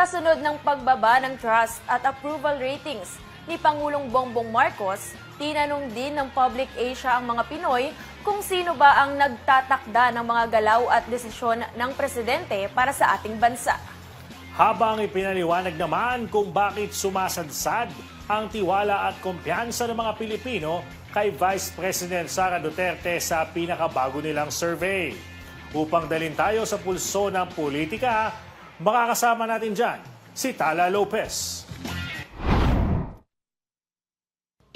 Kasunod ng pagbaba ng trust at approval ratings ni Pangulong Bongbong Marcos, tinanong din ng Public Asia ang mga Pinoy kung sino ba ang nagtatakda ng mga galaw at desisyon ng presidente para sa ating bansa. Habang ipinaliwanag naman kung bakit sumasadsad ang tiwala at kumpiyansa ng mga Pilipino kay Vice President Sara Duterte sa pinakabago nilang survey. Upang dalin tayo sa pulso ng politika, makakasama natin dyan si Tala Lopez.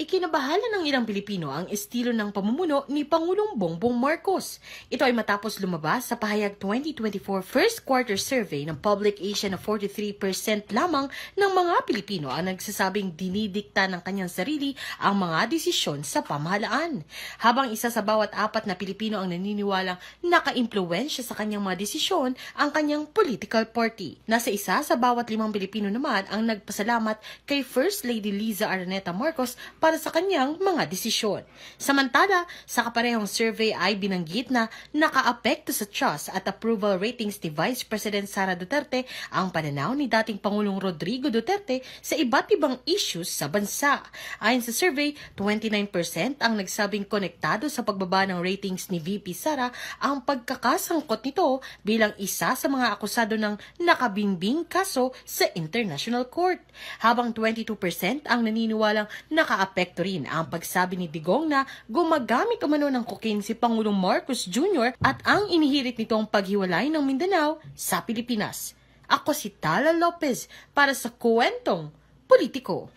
Ikinabahala ng ilang Pilipino ang estilo ng pamumuno ni Pangulong Bongbong Marcos. Ito ay matapos lumabas sa pahayag 2024 first quarter survey ng Public Asia na 43% lamang ng mga Pilipino ang nagsasabing dinidikta ng kanyang sarili ang mga desisyon sa pamahalaan. Habang isa sa bawat apat na Pilipino ang naniniwalang naka-impluensya sa kanyang mga desisyon ang kanyang political party. Nasa isa sa bawat limang Pilipino naman ang nagpasalamat kay First Lady Liza Araneta Marcos para sa kanyang mga desisyon. Samantala, sa kaparehong survey ay binanggit na nakaapekto sa trust at approval ratings ni Vice President Sara Duterte ang pananaw ni dating Pangulong Rodrigo Duterte sa iba't ibang issues sa bansa. Ayon sa survey, 29% ang nagsabing konektado sa pagbaba ng ratings ni VP Sara ang pagkakasangkot nito bilang isa sa mga akusado ng nakabinbing kaso sa International Court. Habang 22% ang naniniwalang nakaapekto rin ang pagsabi ni Digong na gumagamit umano ng cocaine si Pangulong Marcos Jr. at ang inihirit nitong paghiwalay ng Mindanao sa Pilipinas. Ako si Tala Lopez para sa Kuwentong Politiko.